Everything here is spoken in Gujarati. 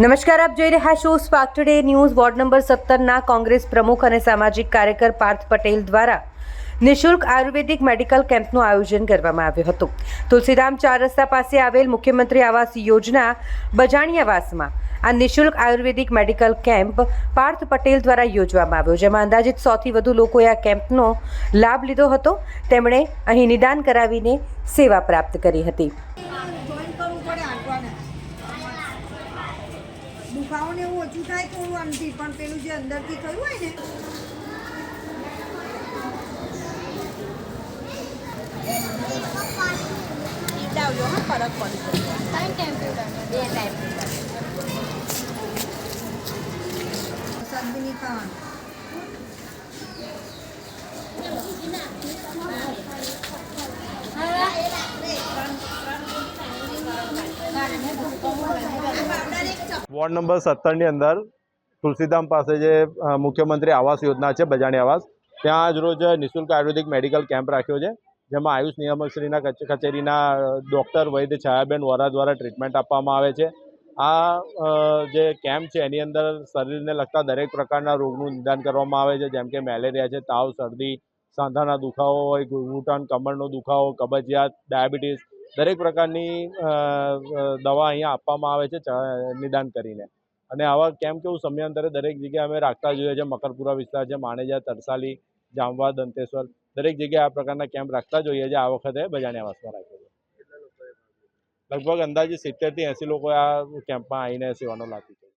નમસ્કાર, આપ જોઈ રહ્યા છો spark today news ward number સત્તરના Congress પ્રમુખ અને સામાજિક કાર્યકર પાર્થ પટેલ દ્વારા નિઃશુલ્ક આયુર્વેદિક મેડિકલ કેમ્પનું આયોજન કરવામાં આવ્યું હતું. તુલસીરામ ચાર રસ્તા પાસે આવેલ મુખ્યમંત્રી આવાસ યોજના બજાણી આ નિઃશુલ્ક આયુર્વેદિક મેડિકલ કેમ્પ પાર્થ પટેલ દ્વારા યોજવામાં આવ્યો, જેમાં અંદાજિત સોથી વધુ લોકોએ આ કેમ્પનો લાભ લીધો હતો. તેમણે અહીં નિદાન કરાવીને સેવા પ્રાપ્ત કરી હતી. દુખાવો ને એવું ઓછું થાય થોડું આમથી પણ પેલું જે અંદરથી થયું હોય ને વરસાદ બી નહીં ખાવાનું વોર્ડ નંબર સત્તરની અંદર તુલસીધામ પાસે જે મુખ્યમંત્રી આવાસ યોજના છે, બજાણી આવાસ, ત્યાં આજ રોજ નિઃશુલ્ક આયુર્વેદિક મેડિકલ કેમ્પ રાખ્યો છે, જેમાં આયુષ નિયામકશ્રીના કચે- કચેરીના ડૉક્ટર વૈદ્ય છાયાબેન વોરા દ્વારા ટ્રીટમેન્ટ આપવામાં આવે છે. આ જે કેમ્પ છે, એની અંદર શરીરને લગતા દરેક પ્રકારના રોગનું નિદાન કરવામાં આવે છે, જેમ કે મેલેરિયા છે, તાવ, શરદી, સાંધાના દુખાવો હોય ઘૂંટણ કમરનો દુખાવો, કબજિયાત, ડાયાબિટીસ દરેક પ્રકારની દવા અહીંયા આપવામાં આવે છે નિદાન કરીને. અને આવા કેમ્પ કેવું સમયાંતરે દરેક જગ્યાએ અમે રાખતા જોઈએ છે મકરપુરા વિસ્તાર છે માણેજા તરસાલી જામવા દંતેશ્વર દરેક જગ્યાએ આ પ્રકારના કેમ્પ રાખતા જોઈએ છે આ વખતે બજાણી આવાસમાં રાખ્યો છે. લગભગ અંદાજે સિત્તેરથી એંસી લોકોએ આ કેમ્પમાં આવીને સેવાનો લાભ લીધો